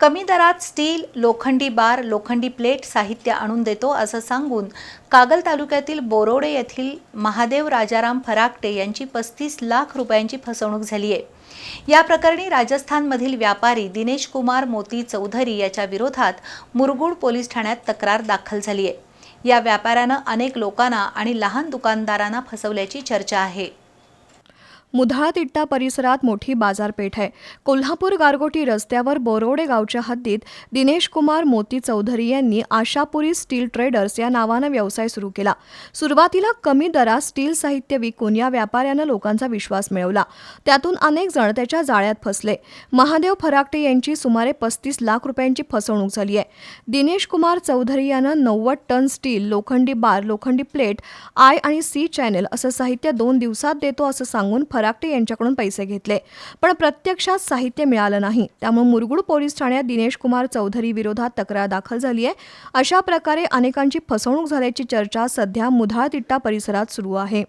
कमी दरात स्टील लोखंडी बार लोखंडी प्लेट साहित्य आणून देतो असं सांगून कागल तालुक्यातील बोरोडे येथील महादेव राजाराम फराकटे यांची पस्तीस लाख रुपयांची फसवणूक झाली आहे. या प्रकरणी राजस्थानमधील व्यापारी दिनेश कुमार मोती चौधरी याच्या विरोधात मुरगुड पोलीस ठाण्यात तक्रार दाखल झाली आहे. या व्यापाऱ्यानं अनेक लोकांना आणि लहान दुकानदारांना फसवल्याची चर्चा आहे. मुधाळतिट्टा परिसरात मोठी बाजारपेठ आहे. कोल्हापूर गारगोटी रस्त्यावर बोरोडे गावच्या हद्दीत दिनेश कुमार मोती चौधरी यांनी आशापुरी स्टील ट्रेडर्स या नावानं व्यवसाय सुरू केला. सुरुवातीला कमी दरात स्टील साहित्य विकून या व्यापाऱ्यानं लोकांचा विश्वास मिळवला. त्यातून अनेक जण त्याच्या जाळ्यात फसले. महादेव फराकटे यांची सुमारे पस्तीस लाख रुपयांची फसवणूक झाली आहे. दिनेश कुमार चौधरी यानं नव्वद टन स्टील लोखंडी बार लोखंडी प्लेट आय आणि सी चॅनेल असं साहित्य दोन दिवसात देतो असं सांगून फराकटे यांच्याकडून पैसे घेतले. पण प्रत्यक्षात साहित्य मिळालं नाही. त्यामुळे मुरगुड पोलीस ठाण्यात दिनेश कुमार चौधरी विरोधात तक्रार दाखल झाली आहे. अशा प्रकारे अनेकांची फसवणूक झाल्याची चर्चा सध्या मुधाळतिट्टा परिसरात सुरू आहे.